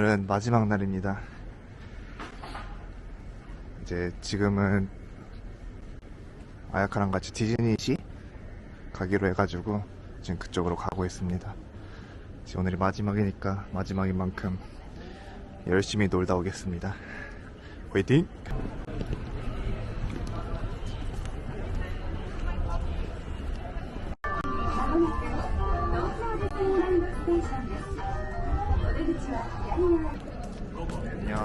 오늘은 마지막 날입니다. 이제 지금은 아야카랑 같이 디즈니시 가기로 해가지고 지금 그쪽으로 가고 있습니다. 지금 오늘이 마지막이니까 마지막인 만큼 열심히 놀다 오겠습니다. 화이팅! 안녕.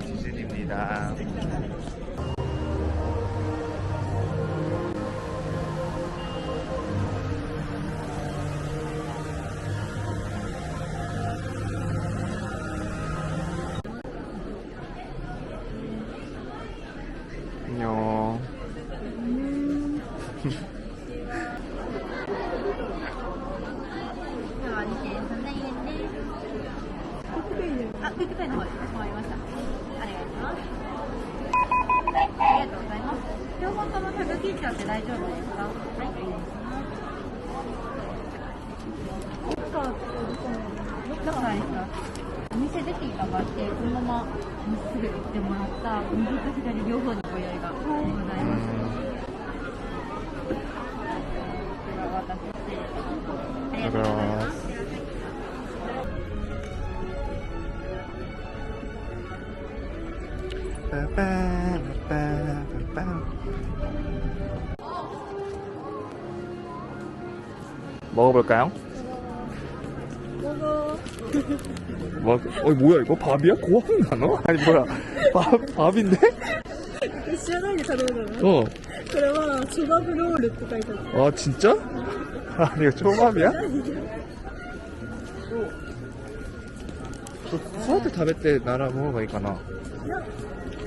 디즈니입니다. 안녕. ともタグ切っちゃって大丈夫です。かはい、お願いします。どこがです。かお店出ていただいて、このまままっす。ぐ行ってもらった右と左両方にご用意がございます。はお渡ししてありがとうございます。 먹어볼까요? 먹어. 뭐, 어, 뭐야, 이거 밥이야? 고항 나노? 아니, 뭐야. 밥, 밥인데? 知らないで頼んだの 어. これは、チョバブロールって書いてある。 아, 진짜? 아, 이거 초밥이야? 저, そうやって食べて並ぶ方がいいかな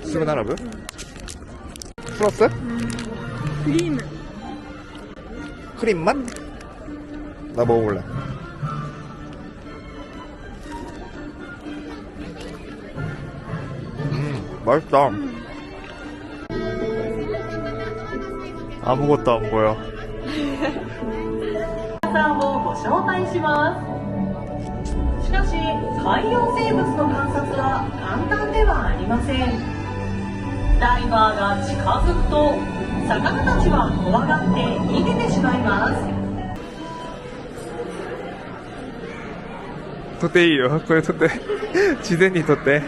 すぐ並ぶ플러스 クリーム。 크림 맛? 나 먹 어볼래. 음, 맛있다. 아무것도 안 보여. さんをご招待しますしかし海洋生物の観察は簡単ではありませんダイバーが近づくと魚たちは怖がって逃げてしまいます 撮っていいよ。これ撮って。自然に撮って。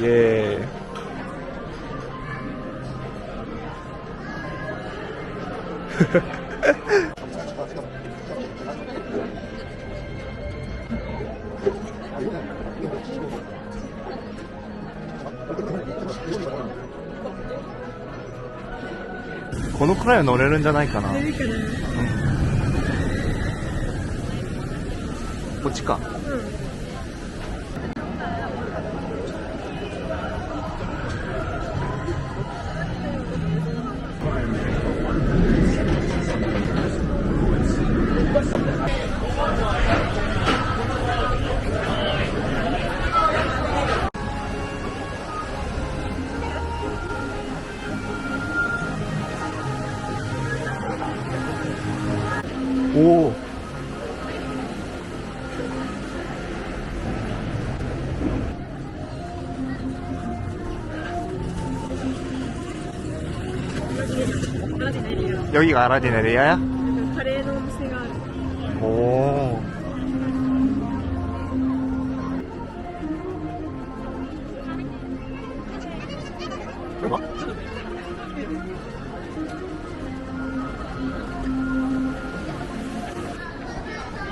イエーイ。このくらいは乗れるんじゃないかな。乗れるかな。うん 고춧가 응. 오 여기가 아라딘에리아야? 카레롬 생활. 오. 대박.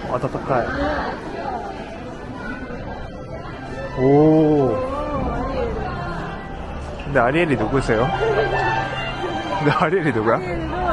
와, 따뜻해. 오. 근데 아리엘이 누구세요? 근데 아리엘이 누구야?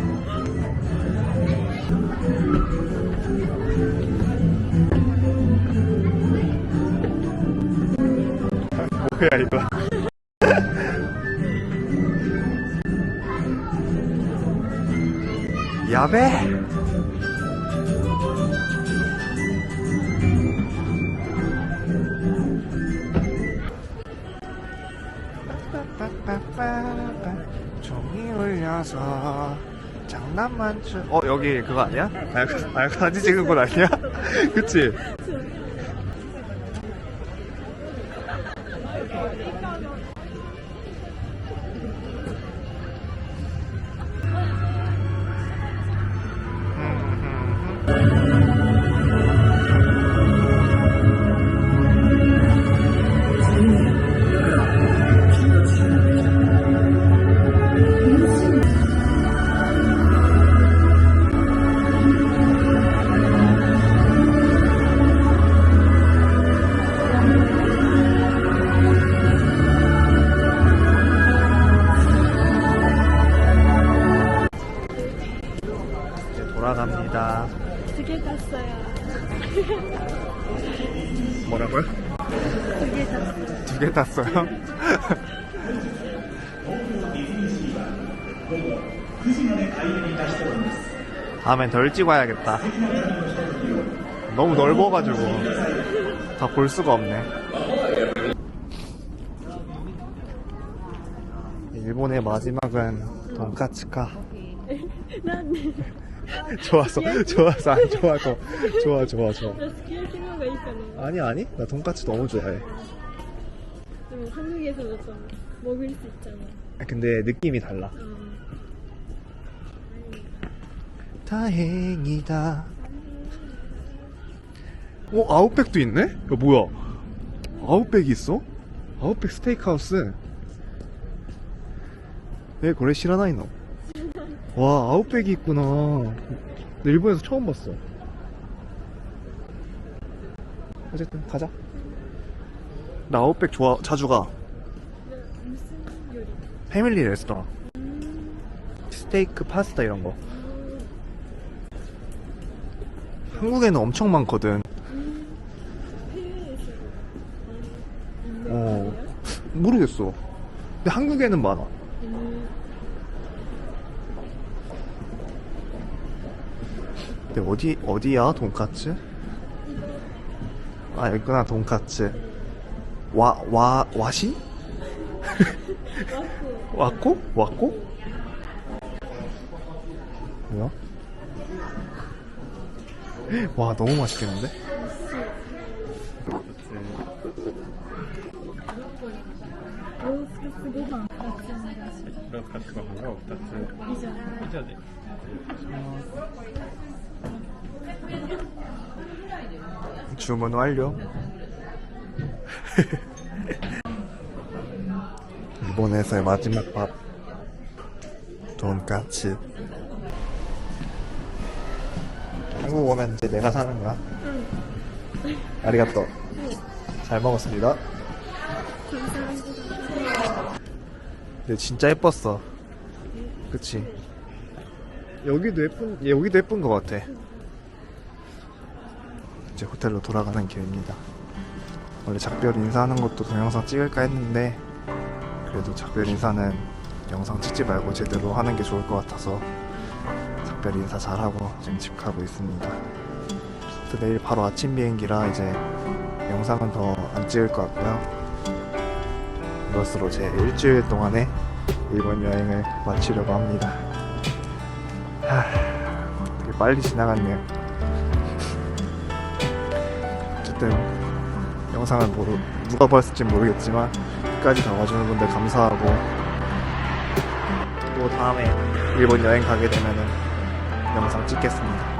뭐야 이거 야배 종이 울려서 장난만 쳐. 어 여기 그거 아니야? 알고 사진 찍은 곳 아니야? 그치? 이제 열심히 탔어요. 다음엔 덜 찍어야겠다. 너무 넓어가지고 다 볼 수가 없네. 일본의 마지막은 돈까츠카. 좋았어, 좋았어, 안 좋아서. 좋아, 좋아, 좋아. 아니, 아니. 나 돈까츠 너무 좋아해. でも 한국에서 도 먹을 수 있잖아 근데 느낌이 달라. 어. 다행이다. 어, 아웃백도 있네? 야, 뭐야? 아웃백이 있어? 아웃백 스테이크하우스. 왜 그래 싫어나이 너? 와, 아웃백이 있구나. 나 일본에서 처음 봤어. 어쨌든 가자. 나 아웃백 좋아, 자주 가. 패밀리 레스토랑. 스테이크, 파스타 이런 거. 한국에는 엄청 많거든. 어. 모르겠어. 근데 한국에는 많아. 음, 근데 어디, 어디야, 돈까츠? 아, 여기구나, 돈까츠. 와, 와, 와시? 왔고? 왔고? 뭐야? 와, 너무 맛있겠는데? 주문 완료. 일본에서의 마지막 밥. 돈까츠. 한국 오면 이제 내가 사는 거야? 응 아리가또. 잘 먹었습니다. 감사합니다 근데 진짜 예뻤어. 그치? 여기도 예쁜, 여기도 예쁜 것 같아. 이제 호텔로 돌아가는 길입니다. 원래 작별 인사하는 것도 동영상 찍을까 했는데, 그래도 작별 인사는 영상 찍지 말고 제대로 하는 게 좋을 것 같아서, 작별 인사 잘하고 지금 집 가고 있습니다. 또 내일 바로 아침 비행기라 이제 영상은 더 안 찍을 것 같고요. 이것으로 제 일주일 동안의 일본 여행을 마치려고 합니다. 하, 되게 빨리 지나갔네요. 어쨌든 영상을 모르, 누가 봤을지 모르겠지만 끝까지 다 와주는 분들 감사하고 또 다음에 일본 여행 가게 되면은 영상 찍겠습니다.